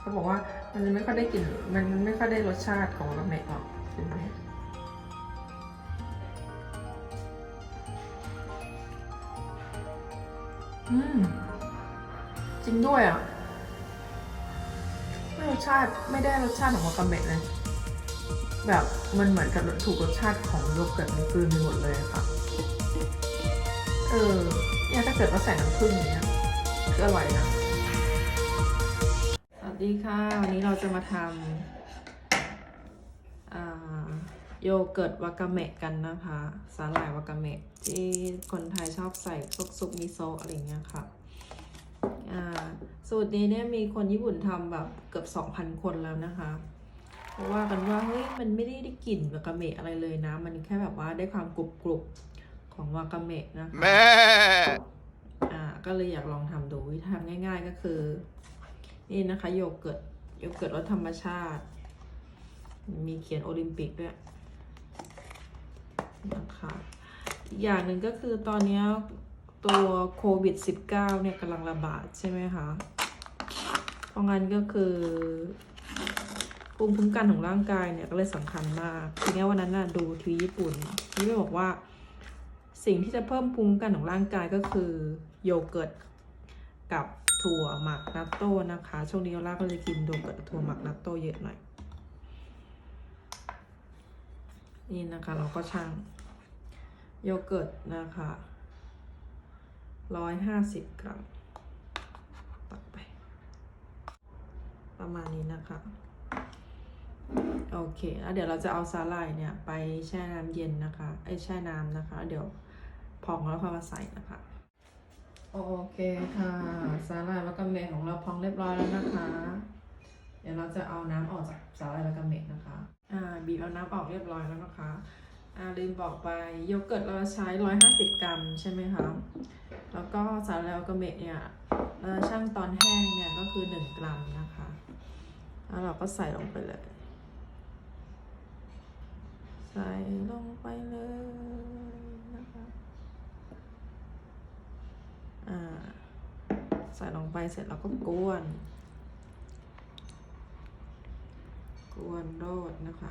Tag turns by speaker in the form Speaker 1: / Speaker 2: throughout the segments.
Speaker 1: เขาบอกว่ามันจะไม่ค่อยได้กลิ่นมันไม่ค่อยได้รสชาติของวากาเมะหรอกใช่ไหมอืมจริงด้วยอะไม่รสชาติไม่ได้รสชาติของวากาเมะเลยแบบมันเหมือนกับถูกรสชาติของโยเกิร์ตมันกลืนไปหมดเลยค่ะ เออเนี่ยถ้าเกิดว่าใส่น้ำผึ้งอย่างเนี้ยก็ออร่อยนะ ดีค่ะ วันนี้เราจะมาทำอ่าโยเกิร์ตวากาเมะกันนะคะ สาหร่ายวากาเมะที่คนไทยชอบใส่พวกซุปมิโซะอะไรอย่างเงี้ยค่ะอ่าสูตรนี้เนี่ยมีคนญี่ปุ่นทำแบบเกือบ 2,000 คนแล้วนะคะ เพราะว่ากันว่าเฮ้ยมันไม่ได้ได้กลิ่นวากาเมะอะไรเลยนะ มันแค่แบบว่าได้ความกรุบกรุบๆของวากาเมะนะคะ
Speaker 2: แม่
Speaker 1: อ่าก็เลยอยากลองทำดูวิธีทำง่าย ๆ ก็คือ นี่นะคะโยเกิร์ตโยเกิร์ตรสธรรมชาติ มีเขียนโอลิมปิกด้วยนะคะอีกอย่างหนึ่งก็คือตอนนี้ตัวโควิด -19 เนี่ยกำลังระบาดใช่ไหมคะ เพราะงั้นก็คือภูมิคุ้มกันของร่างกายเนี่ยก็เลยสำคัญมากทีนี้วันนั้นน่ะดูทีวีญี่ปุ่นที่ไม่บอกว่า สิ่งที่จะเพิ่มภูมิคุ้มกันของร่างกายก็คือโยเกิร์ต กับถั่วหมักนัตโต้นะคะ ช่วงนี้ล่าก็เลยกินโยเกิร์ตถั่วหมักนัตโต้เยอะหน่อย นี่นะคะเราก็ชั่งโยเกิร์ตนะคะร้อยห้าสิบกรัม ตักไป ประมาณนี้นะคะ โอเคแล้วเดี๋ยวเราจะเอาสาหร่ายเนี่ย ไปแช่น้ำเย็นนะคะ ไอ้แช่น้ำนะคะ เดี๋ยวพองแล้วค่อยมาใส่นะคะ โอเคค่ะสาหร่ายวากาเมะของเราพองเรียบร้อยแล้วนะคะ เดี๋ยวเราจะเอาน้ำออกจากสาหร่ายวากาเมะนะคะอ่าบีบเอาน้ำออกเรียบร้อยแล้วนะคะอ่าลืมบอกไปโยเกิร์ตเราใช้ 150 กรัมใช่ไหมคะแล้วก็สาหร่ายวากาเมะเนี่ยเราช่างตอนแห้งเนี่ยก็คือ 1 กรัมนะคะแล้วเราก็ใส่ลงไปเลย ใส่ลงไปเลยนะคะ อ่า ใส่ลงไปเสร็จแล้วก็กวน กวนโรดนะคะ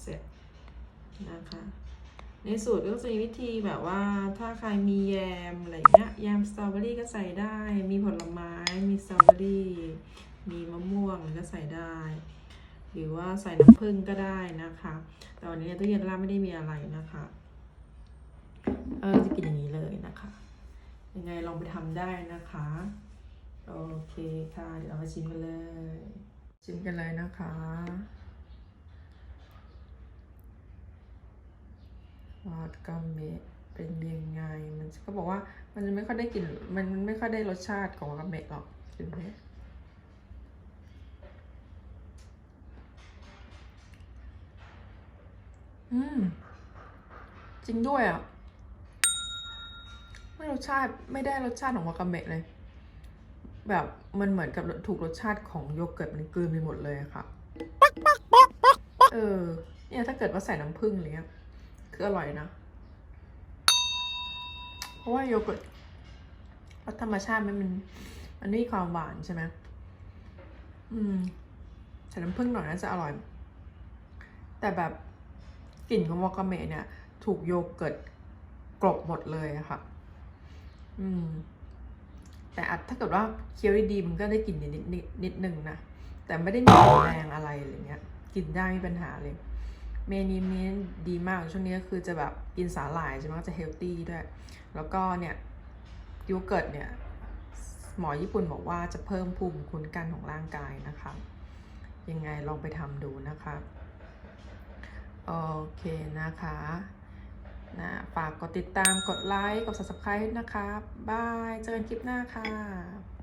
Speaker 1: เสร็จนะคะ ในสูตรก็จะมีวิธีแบบว่าถ้าใครมีแยมอะไรเงี้ยแยมสตรอเบอรี่ก็ใส่ได้ มีผลไม้ มีสตรอเบอรี่ มีมะม่วงก็ใส่ได้หรือว่าใส่น้ำผึ้งก็ได้นะคะ แต่วันนี้ตู้เย็นล่าไม่ได้มีอะไรนะคะ เออจะกินอย่างนี้เลยนะคะ ยังไงลองไปทำได้นะคะ โอเคค่ะ เดี๋ยวเรามาชิมกันเลย ชิมกันเลยนะคะวาดกาเมะเป็นยังไง มันก็บอกว่ามันไม่ค่อยได้กลิ่นมันไม่ค่อยได้รสชาติของวากาเมะหรอกใช่ไหมอืม จริงด้วยอะ ไม่รสชาติไม่ได้รสชาติของวากาเมะเลย แบบมันเหมือนกับถูกรสชาติของโยเกิร์ตมันกลืนไปหมดเลยค่ะเออ เนี่ยถ้าเกิดว่าใส่น้ำผึ้งอะไรเงี้ย คืออร่อยนะ เพราะว่าโยเกิร์ตรสธรรมชาติมันมันมันมีความหวานใช่ไหมอืมใส่น้ำผึ้งหน่อยน่าจะอร่อย แต่แบบกลิ่นของวากาเมะเนี่ย ถูกโยเกิร์ตกลบหมดเลยอะค่ะ อืม แต่อาจถ้าเกิดว่าเคี้ยวดีๆมันก็ได้กลิ่นนิดนิดนิดนึงนะ แต่ไม่ได้มีแรงอะไรอะไรเงี้ย กินได้ไม่มีปัญหาเลย เมนูนี้ดีมากช่วงนี้ก็คือจะแบบกินสาหร่ายใช่ไหมจะเฮลตี้ด้วย แล้วก็เนี่ยโยเกิร์ตเนี่ย หมอญี่ปุ่นบอกว่าจะเพิ่มภูมิคุ้มกันของร่างกายนะคะ ยังไงลองไปทำดูนะคะ โอเคนะคะ นะฝากกดติดตามกดไลค์กด subscribe นะคะบาย เจอกันคลิปหน้าค่ะ